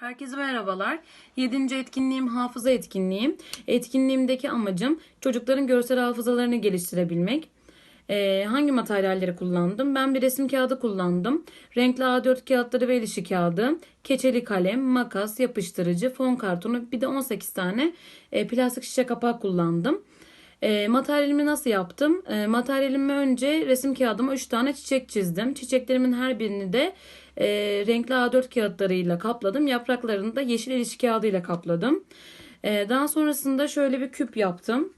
Herkese merhabalar. 7. etkinliğim hafıza etkinliğim. Etkinliğimdeki amacım çocukların görsel hafızalarını geliştirebilmek. Ee, hangi materyalleri kullandım? Ben bir resim kağıdı kullandım. Renkli A4 kağıtları ve ilişki kağıdı, keçeli kalem, makas, yapıştırıcı, fon kartonu bir de 18 tane e, plastik şişe kapağı kullandım. E, materyalimi nasıl yaptım? E, materyalimi önce resim kağıdıma 3 tane çiçek çizdim. Çiçeklerimin her birini de e, renkli A4 kağıtlarıyla kapladım. Yapraklarını da yeşil ilişki kağıdıyla kapladım. E, daha sonrasında şöyle bir küp yaptım.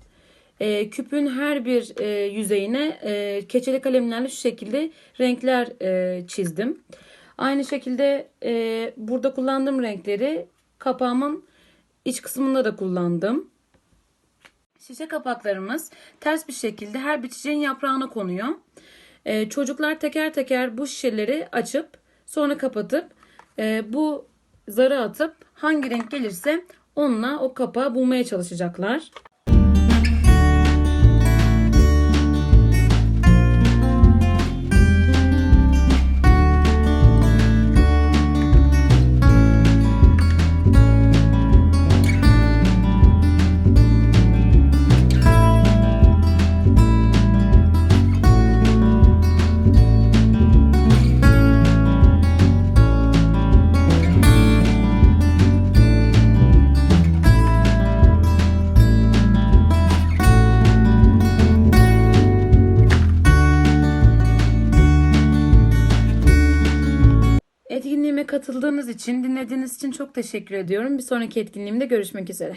E, küpün her bir e, yüzeyine e, keçeli kalemlerle şu şekilde renkler e, çizdim. Aynı şekilde e, burada kullandığım renkleri kapağımın iç kısmında da kullandım. Şişe kapaklarımız ters bir şekilde her bir yaprağına konuyor. Ee, çocuklar teker teker bu şişeleri açıp sonra kapatıp e, bu zarı atıp hangi renk gelirse onunla o kapağı bulmaya çalışacaklar. Etkinliğime katıldığınız için, dinlediğiniz için çok teşekkür ediyorum. Bir sonraki etkinliğimde görüşmek üzere.